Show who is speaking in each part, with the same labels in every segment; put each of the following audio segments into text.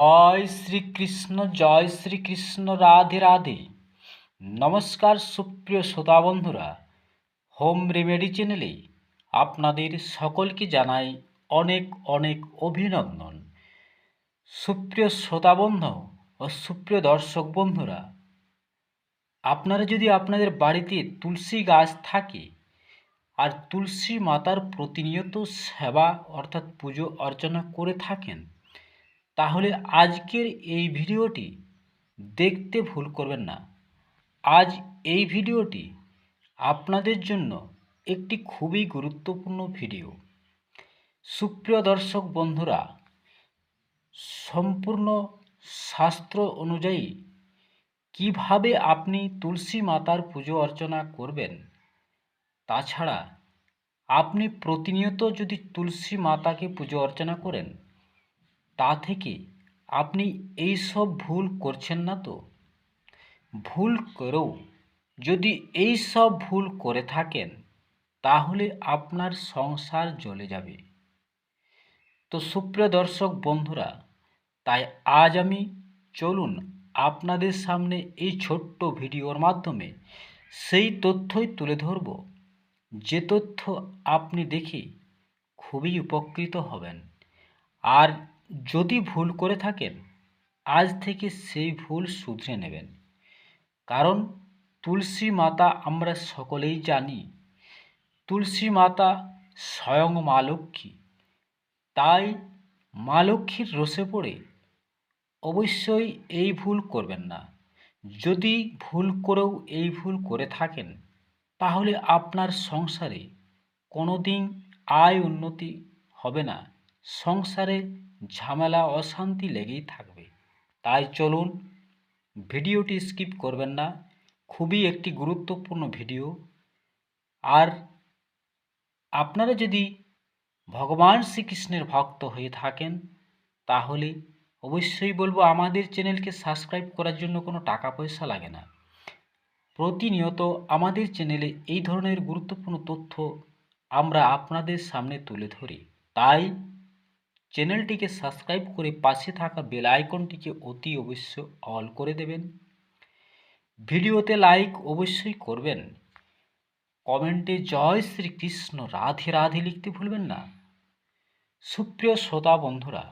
Speaker 1: জয় শ্রীকৃষ্ণ জয় শ্রীকৃষ্ণ, রাধে রাধে। নমস্কার সুপ্রিয় শ্রোতা বন্ধুরা, হোম রেমেডি চ্যানেলে আপনাদের সকলকে জানাই অনেক অনেক অভিনন্দন। সুপ্রিয় শ্রোতা বন্ধু ও সুপ্রিয় দর্শক বন্ধুরা, আপনারা যদি আপনাদের বাড়িতে তুলসী গাছ থাকে আর তুলসী মাতার প্রতিনিয়ত সেবা অর্থাৎ পুজো অর্চনা করে থাকেন তাহলে আজকের এই ভিডিওটি দেখতে ভুল করবেন না। আজ এই ভিডিওটি আপনাদের জন্য একটি খুবই গুরুত্বপূর্ণ ভিডিও। সুপ্রিয় দর্শক বন্ধুরা, সম্পূর্ণ শাস্ত্র অনুযায়ী কীভাবে আপনি তুলসী মাতার পুজো অর্চনা করবেন, তাছাড়া আপনি প্রতিনিয়ত যদি তুলসী মাতাকে পুজো অর্চনা করেন তা থেকে আপনি এই সব ভুল করছেন না তো? ভুল করেও যদি এই সব ভুল করে থাকেন, তাহলে আপনার সংসার জ্বলে যাবে। তো সুপ্রিয় দর্শক বন্ধুরা, তাই আজ আমি চলুন আপনাদের সামনে এই ছোট্ট ভিডিওর মাধ্যমে সেই তথ্যই তুলে ধরব। যে তথ্য আপনি দেখে খুবই উপকৃত হবেন। আর যদি ভুল করে থাকেন, আজ থেকে সেই ভুল শুধরে নেবেন। কারণ তুলসী মাতা আমরা সকলেই জানি, তুলসী মাতা স্বয়ং মা লক্ষ্মী। তাই মা লক্ষ্মীর রসে পড়ে অবশ্যই এই ভুল করবেন না। যদি ভুল করেও এই ভুল করে থাকেন, তাহলে আপনার সংসারে কোনো দিন আয় উন্নতি হবে না। সংসারে ঝামেলা, অশান্তি লেগেই থাকবে। তাই চলুন, ভিডিওটি স্কিপ করবেন না। খুবই একটি গুরুত্বপূর্ণ ভিডিও। আর আপনারা যদি ভগবান শ্রীকৃষ্ণের ভক্ত হয়ে থাকেন, তাহলে অবশ্যই বলব আমাদের চ্যানেলকে সাবস্ক্রাইব করার জন্য কোনো টাকা পয়সা লাগে না। প্রতিনিয়ত আমাদের চ্যানেলে এই ধরনের গুরুত্বপূর্ণ তথ্য আমরা আপনাদের সামনে তুলে ধরি। তাই চ্যানেলটিকে সাবস্ক্রাইব করে পাশে থাকা বেল আইকনটিকে অতি অবশ্য অল করে দেবেন। ভিডিওতে লাইক অবশ্যই করবেন। কমেন্টে জয় শ্রীকৃষ্ণ, রাধে রাধে লিখতে ভুলবেন না। সুপ্রিয় শ্রোতা বন্ধুরা,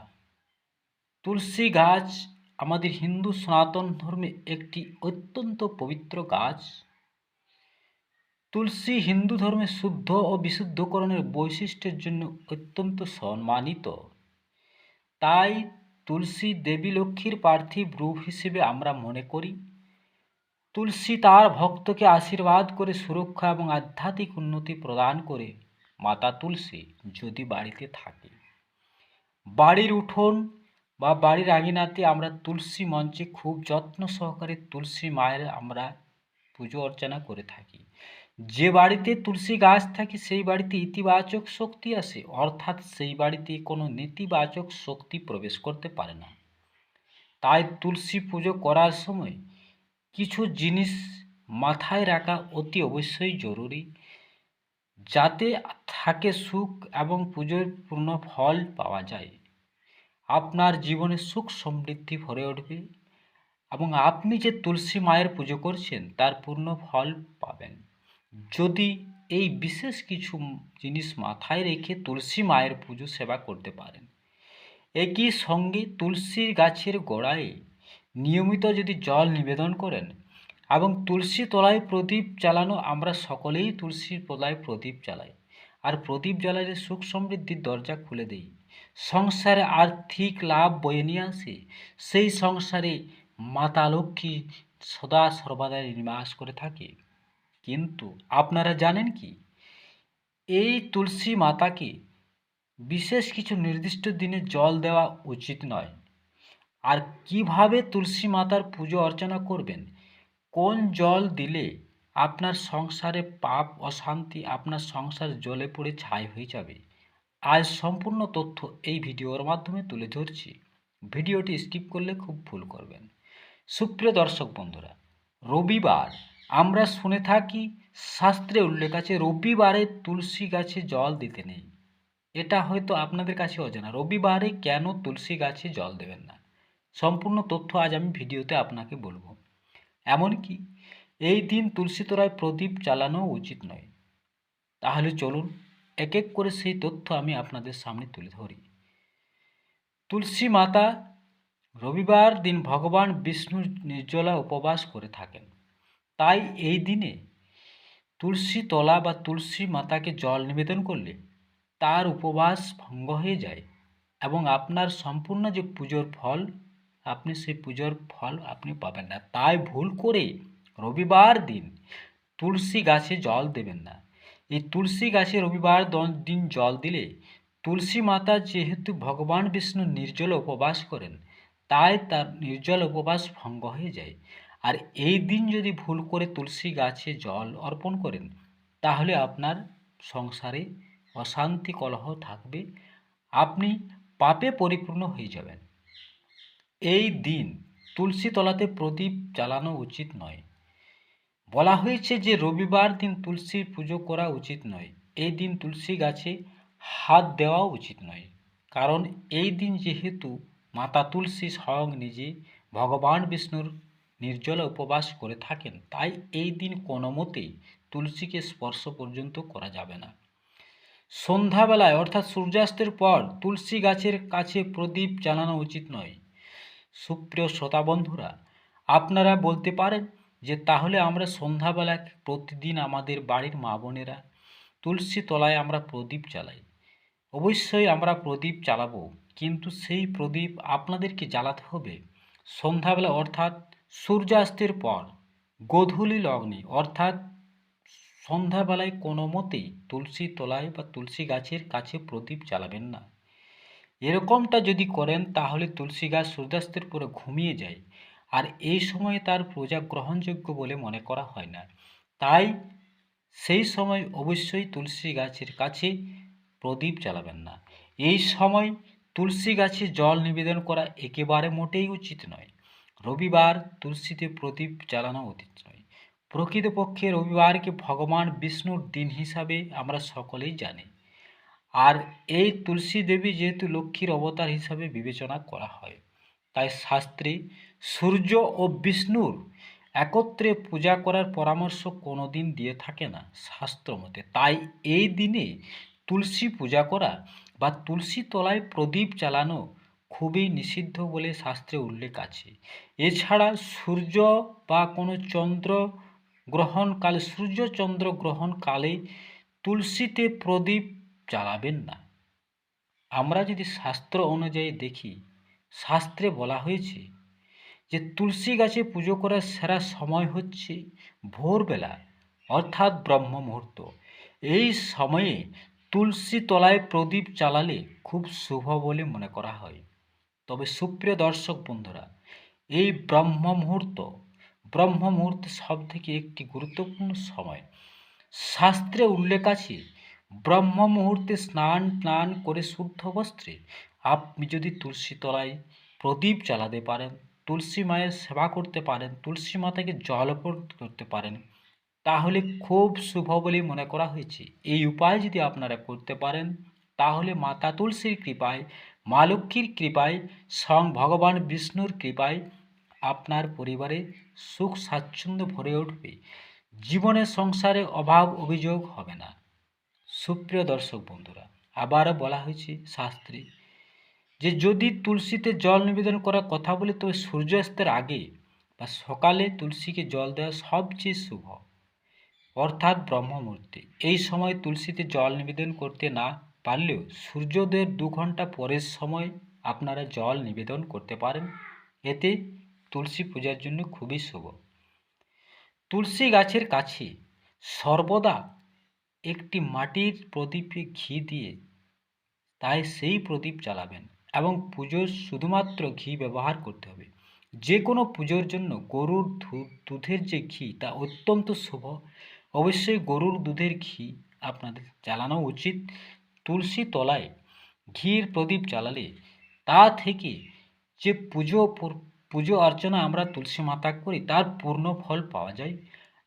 Speaker 1: তুলসী গাছ আমাদের হিন্দু সনাতন ধর্মে একটি অত্যন্ত পবিত্র গাছ। তুলসী হিন্দু ধর্মে শুদ্ধ ও বিশুদ্ধকরণের বৈশিষ্ট্যের জন্য অত্যন্ত সম্মানিত। তাই তুলসী দেবী লক্ষ্মীর পার্থিব রূপ হিসেবে আমরা মনে করি। তুলসী তার ভক্তকে আশীর্বাদ করে সুরক্ষা এবং আধ্যাত্মিক উন্নতি প্রদান করে মাতা তুলসী যদি বাড়িতে থাকে। বাড়ির উঠোন বা বাড়ির আঙিনাতে আমরা তুলসী মঞ্চে খুব যত্ন সহকারে তুলসী মায়ের আমরা পুজো অর্চনা করে থাকি। যে বাড়িতে তুলসী গাছ থাকে, সেই বাড়িতে ইতিবাচক শক্তি আসে। অর্থাৎ সেই বাড়িতে কোনো নেতিবাচক শক্তি প্রবেশ করতে পারে না। তাই তুলসী পুজো করার সময় কিছু জিনিস মাথায় রাখা অতি অবশ্যই জরুরি, যাতে থাকে সুখ এবং পুজোর পূর্ণ ফল পাওয়া যায়। আপনার জীবনে সুখ সমৃদ্ধি ভরে উঠবে এবং আপনি যে তুলসী মায়ের পুজো করছেন, তার পূর্ণ ফল পাবেন। যদি এই বিশেষ কিছু জিনিস মাথায় রেখে তুলসী মায়ের পুজো সেবা করতে পারেন। একই সঙ্গে তুলসীর গাছের গোড়ায় নিয়মিত যদি জল নিবেদন করেন এবং তুলসী তলায় প্রদীপ জ্বালানো, আমরা সকলেই তুলসীর তলায় প্রদীপ জ্বালাই আর প্রদীপ জ্বালালে সুখ সমৃদ্ধির দরজা খুলে দেই। সংসারে আর্থিক লাভ বয়ে নিয়ে আসে, সেই সংসারে মাতা লক্ষ্মী সদা সর্বদা নিবাস করে থাকে। কিন্তু আপনারা জানেন কি? এই তুলসী মাতাকে বিশেষ কিছু নির্দিষ্ট দিনে জল দেওয়া উচিত নয়। আর কীভাবে তুলসী মাতার পুজো অর্চনা করবেন? কোন জল দিলে আপনার সংসারে পাপ অশান্তি আপনার সংসার জলে পড়ে ছাই হয়ে যাবে? আজ সম্পূর্ণ তথ্য এই ভিডিওর মাধ্যমে তুলে ধরছি। ভিডিওটি স্কিপ করলে খুব ভুল করবেন। সুপ্রিয় দর্শক বন্ধুরা, রবিবার আমরা শুনে থাকি, শাস্ত্রে উল্লেখ আছে, রবিবারে তুলসী গাছে জল দিতে নেই। এটা হয়তো আপনাদের কাছে অজানা। রবিবারে কেন তুলসী গাছে জল দেবেন না? সম্পূর্ণ তথ্য আজ আমি ভিডিওতে আপনাকে বলব। এমনকি, এই দিন তুলসী তলায় প্রদীপ চালানো উচিত নয়। তাহলে চলুন এক এক করে সেই তথ্য আমি আপনাদের সামনে তুলে ধরি। তুলসী মাতা রবিবার দিন ভগবান বিষ্ণুর নির্জলা উপবাস করে থাকেন। তাই এই দিনে তুলসী তলা বা তুলসী মাতাকে জল নিবেদন করলে তার উপবাস ভঙ্গ হয়ে যায় এবং আপনার সম্পূর্ণ যে পুজোর ফল, আপনি সেই পুজোর ফল আপনি পাবেন না। তাই ভুল করে রবিবার দিন তুলসী গাছে জল দেবেন না। এই তুলসী গাছে রবিবার দিন জল দিলে তুলসী মাতা যেহেতু ভগবান বিষ্ণু নির্জল উপবাস করেন, তাই তার নির্জল উপবাস ভঙ্গ হয়ে যায়। আর এই দিন যদি ভুল করে তুলসী গাছে জল অর্পণ করেন, তাহলে আপনার সংসারে অশান্তি কলহ থাকবে, আপনি পাপে পরিপূর্ণ হয়ে যাবেন। এই দিন তুলসী তলাতে প্রদীপ জ্বালানো উচিত নয়। বলা হয়েছে যে রবিবার দিন তুলসীর পুজো করা উচিত নয়। এই দিন তুলসী গাছে হাত দেওয়া উচিত নয়। কারণ এই দিন যেহেতু মাতা তুলসী স্বয়ং নিজে ভগবান বিষ্ণুর নির্জলা উপবাস করে থাকেন, তাই এই দিন কোনো মতেই তুলসীকে স্পর্শ পর্যন্ত করা যাবে না। সন্ধ্যাবেলায়, অর্থাৎ সূর্যাস্তের পর, তুলসী গাছের কাছে প্রদীপ জ্বালানো উচিত নয়। সুপ্রিয় শ্রোতা বন্ধুরা, আপনারা বলতে পারেন যে তাহলে আমরা সন্ধ্যাবেলায় প্রতিদিন আমাদের বাড়ির মা বোনেরা তুলসী তলায় আমরা প্রদীপ জ্বালাই। অবশ্যই আমরা প্রদীপ জ্বালাবো, কিন্তু সেই প্রদীপ আপনাদেরকে জ্বালাতে হবে সন্ধ্যাবেলা, অর্থাৎ সূর্যাস্তের পর গোধূলি লগ্নে, অর্থাৎ সন্ধ্যাবেলায় কোনো মতেই তুলসী তলায় বা তুলসী গাছের কাছে প্রদীপ জ্বালাবেন না। এরকমটা যদি করেন, তাহলে তুলসী গাছ সূর্যাস্তের পরে ঘুমিয়ে যায়। আর এই সময়ে তার পূজা গ্রহণযোগ্য বলে মনে করা হয় না। তাই সেই সময় অবশ্যই তুলসী গাছের কাছে প্রদীপ জ্বালাবেন না। এই সময় তুলসী গাছে জল নিবেদন করা একেবারে মোটেই উচিত নয়। রবিবার তুলসীতে প্রদীপ জ্বালানো উচিত নয়। প্রকৃতপক্ষে রবিবারকে ভগবান বিষ্ণুর দিন হিসাবে আমরা সকলেই জানি। আর এই তুলসী দেবী যেহেতু লক্ষ্মীর অবতার হিসাবে বিবেচনা করা হয়, তাই শাস্ত্রে সূর্য ও বিষ্ণুর একত্রে পূজা করার পরামর্শ কোনো দিন দিয়ে থাকে না শাস্ত্র মতে। তাই এই দিনে তুলসী পূজা করা বা তুলসী তলায় প্রদীপ চালানো খুবই নিষিদ্ধ বলে শাস্ত্রে উল্লেখ আছে। এছাড়া সূর্য বা কোনো চন্দ্র গ্রহণকালে সূর্য চন্দ্র গ্রহণকালে তুলসীতে প্রদীপ জ্বালাবেন না। আমরা যদি শাস্ত্র অনুযায়ী দেখি, শাস্ত্রে বলা হয়েছে যে তুলসী গাছে পুজো করার সেরা সময় হচ্ছে ভোরবেলা, অর্থাৎ ব্রহ্ম মুহূর্ত। এই সময়ে তুলসী তলায় প্রদীপ চালালে খুব শুভ বলে মনে করা হয়। তবে সুপ্রিয় দর্শক বন্ধুরা, এই ব্রহ্ম মুহূর্ত ব্রহ্ম মুহূর্ত সব থেকে একটি গুরুত্বপূর্ণ সময়। শাস্ত্রে উল্লেখ আছে ব্রহ্ম মুহূর্তে স্নান টান করে শুদ্ধ বস্ত্রে আপনি যদি তুলসী তলায় প্রদীপ জ্বালাতে পারেন, তুলসী মায়ের সেবা করতে পারেন, তুলসী মাতাকে জল করতে পারেন, তাহলে খুব শুভ বলে মনে করা হয়েছে। এই উপায় যদি আপনারা করতে পারেন, তাহলে মাতা তুলসীর কৃপায় মা লক্ষ্মীর কৃপায়, স্বয়ং ভগবান বিষ্ণুর কৃপায় আপনার পরিবারে সুখ স্বাচ্ছন্দ্য ভরে উঠবে। জীবনে সংসারে অভাব অভিযোগ হবে না। সুপ্রিয় দর্শক বন্ধুরা, আবারও বলা হয়েছে শাস্ত্রে যে, যদি তুলসীতে জল নিবেদন করার কথা বলে, তবে সূর্যাস্তের আগে বা সকালে তুলসীকে জল দেওয়া সবচেয়ে শুভ। অর্থাৎ ব্রহ্মমূর্তি। এই সময় তুলসীতে জল নিবেদন করতে না পারলেও সূর্যোদয়ের দু ঘণ্টা পরের সময় আপনারা জল নিবেদন করতে পারেন। এতে তুলসী পূজার জন্য খুবই শুভ। তুলসী গাছের কাছে সর্বদা একটি মাটির প্রদীপে ঘি দিয়ে তাই সেই প্রদীপ জ্বালাবেন এবং পুজোর শুধুমাত্র ঘি ব্যবহার করতে হবে। যে কোনো পুজোর জন্য গরুর দুধের যে ঘি তা অত্যন্ত শুভ। অবশ্যই গরুর দুধের ঘি আপনাদের জ্বালানো উচিত। তুলসী তলায় ঘির প্রদীপ জ্বালালে তা থেকে যে পুজো পুজো অর্চনা আমরা তুলসী মাতা করি, তার পূর্ণ ফল পাওয়া যায়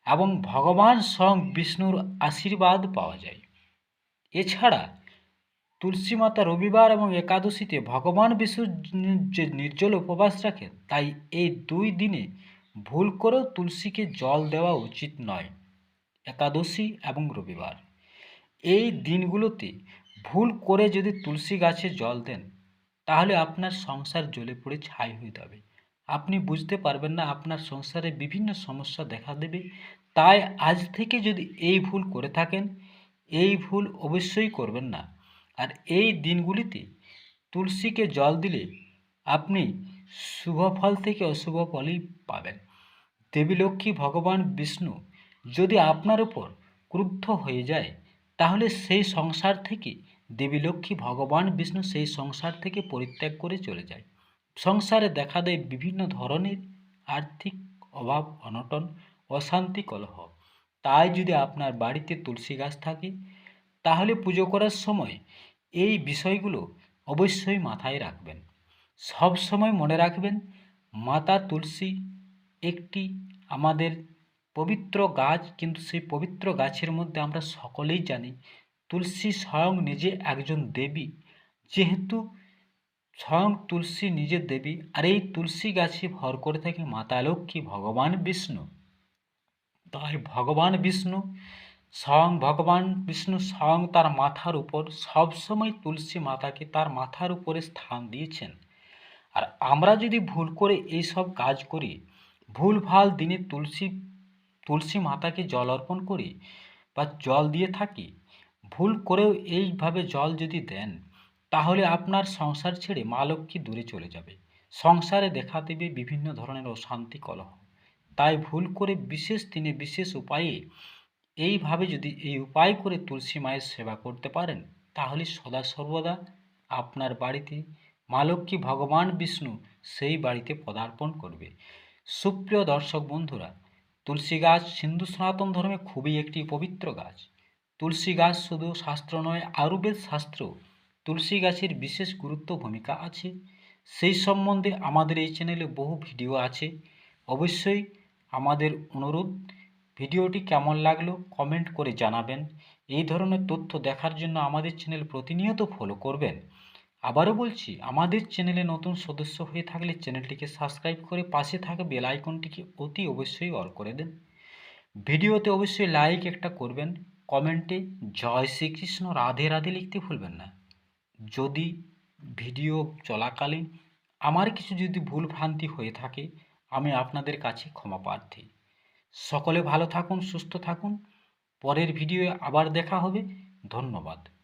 Speaker 1: এবং ভগবান স্বয়ং বিষ্ণুর আশীর্বাদ পাওয়া যায়। এছাড়া তুলসী মাতা রবিবার এবং একাদশীতে ভগবান বিষ্ণু যে নির্জল উপবাস রাখেন তাই এই দুই দিনে ভুল করেও তুলসীকে জল দেওয়া উচিত নয়, একাদশী এবং রবিবার। এই দিনগুলোতে ভুল করে যদি তুলসী গাছে জল দেন, তাহলে আপনার সংসার জ্বলে পড়ে ছাই হয়ে যাবে। আপনি বুঝতে পারবেন না আপনার সংসারে বিভিন্ন সমস্যা দেখা দেবে। তাই আজ থেকে যদি এই ভুল করে থাকেন, এই ভুল অবশ্যই করবেন না। আর এই দিনগুলিতে তুলসীকে জল দিলে আপনি শুভ ফল থেকে অশুভ ফলই পাবেন। দেবী লক্ষ্মী, ভগবান, বিষ্ণু যদি আপনার উপর ক্রুদ্ধ হয়ে যায়, তাহলে সেই সংসার থেকে দেবী লক্ষ্মী ভগবান বিষ্ণু সেই সংসার থেকে পরিত্যাগ করে চলে যায়। সংসারে দেখা দেয় বিভিন্ন ধরনের আর্থিক অভাব, অনটন, অশান্তি, কলহ। তাই যদি আপনার বাড়িতে তুলসী গাছ থাকে, তাহলে পুজো করার সময় এই বিষয়গুলো অবশ্যই মাথায় রাখবেন। সব সময় মনে রাখবেন, মাতা তুলসী একটি আমাদের পবিত্র গাছ, কিন্তু সেই পবিত্র গাছের মধ্যে আমরা সকলেই জানি তুলসী স্বয়ং নিজে একজন দেবী। যেহেতু স্বয়ং তুলসী নিজের দেবী, আর এই তুলসী গাছে ভর করে থাকে মাতা লক্ষ্মী, ভগবান বিষ্ণু। তাই ভগবান বিষ্ণু, স্বয়ং ভগবান বিষ্ণু, স্বয়ং তার মাথার উপর সবসময় তুলসী মাতাকে তার মাথার উপরে স্থান দিয়েছেন। আর আমরা যদি ভুল করে এই সব কাজ করি, ভুল ভালো দিনে তুলসী তুলসী মাতাকে জল অর্পণ করি বা জল দিয়ে থাকি ভুল করেও এইভাবে জল যদি দেন, তাহলে আপনার সংসার ছেড়ে মা লক্ষ্মী দূরে চলে যাবে। সংসারে দেখা দেবে বিভিন্ন ধরনের অশান্তি কলহ। তাই ভুল করে বিশেষ দিনে বিশেষ উপায়ে এইভাবে যদি এই উপায় করে তুলসী মায়ের সেবা করতে পারেন, তাহলে সদা সর্বদা আপনার বাড়িতে মা লক্ষ্মী ভগবান বিষ্ণু সেই বাড়িতে পদার্পণ করবে। সুপ্রিয় দর্শক বন্ধুরা, তুলসী গাছ হিন্দু সনাতন ধর্মে খুবই একটি পবিত্র গাছ। তুলসী গাছ শুধু শাস্ত্র নয়, আয়ুর্বেদ শাস্ত্র তুলসী গাছের বিশেষ গুরুত্ব ভূমিকা আছে। সেই সম্বন্ধে আমাদের এই চ্যানেলে বহু ভিডিও আছে। অবশ্যই আমাদের অনুরোধ, ভিডিওটি কেমন লাগল কমেন্ট করে জানাবেন। এই ধরনের তথ্য দেখার জন্য আমাদের চ্যানেল প্রতিনিয়ত ফলো করবেন। আবারও বলছি, আমাদের চ্যানেলে নতুন সদস্য হয়ে থাকলে চ্যানেলটিকে সাবস্ক্রাইব করে পাশে থাকা বেল আইকনটিকে অতি অবশ্যই অল করে দেন। ভিডিওতে অবশ্যই লাইক একটা করবেন কমেন্টে জয় শ্রীকৃষ্ণ, রাধে রাধে লিখতে ভুলবেন না। যদি ভিডিও চলাকালীন আমার কিছু যদি ভুল ভ্রান্তি হয়ে থাকে, আমি আপনাদের কাছে ক্ষমা প্রার্থী। সকলে ভালো থাকুন, সুস্থ থাকুন। পরের ভিডিও আবার দেখা হবে। ধন্যবাদ।